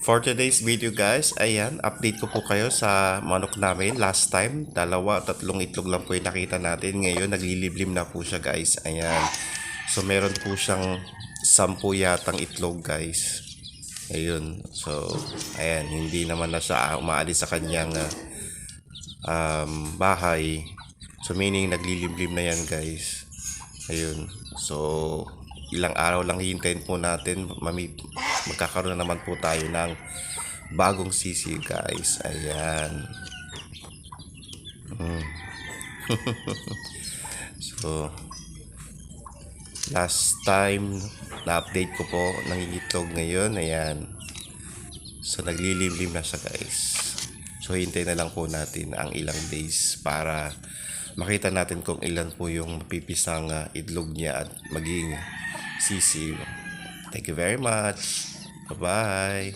For today's video guys, ayan, update ko po kayo sa manok namin. Last time, dalawa, tatlong itlog lang po yung nakita natin. Ngayon, nagliliblim na po siya guys. Ayan. So, meron po siyang sampu yatang itlog guys. Ayun. So, ayan, hindi naman na siya umaalis sa kanyang ah, um, bahay. So, meaning nagliliblim na yan guys. Ayun. So, ilang araw lang hintayin po natin. Mami, magkakaroon na naman po tayo ng bagong sisi guys. Ayan. Mm. so, last time na-update ko po nangingitlog ngayon. Ayan. So, naglilimlim na siya guys. So, hintayin na lang po natin ang ilang days para makita natin kung ilan po yung mapipisang ah, itlog niya at maging sisiw. Thank you very much. Bye-bye.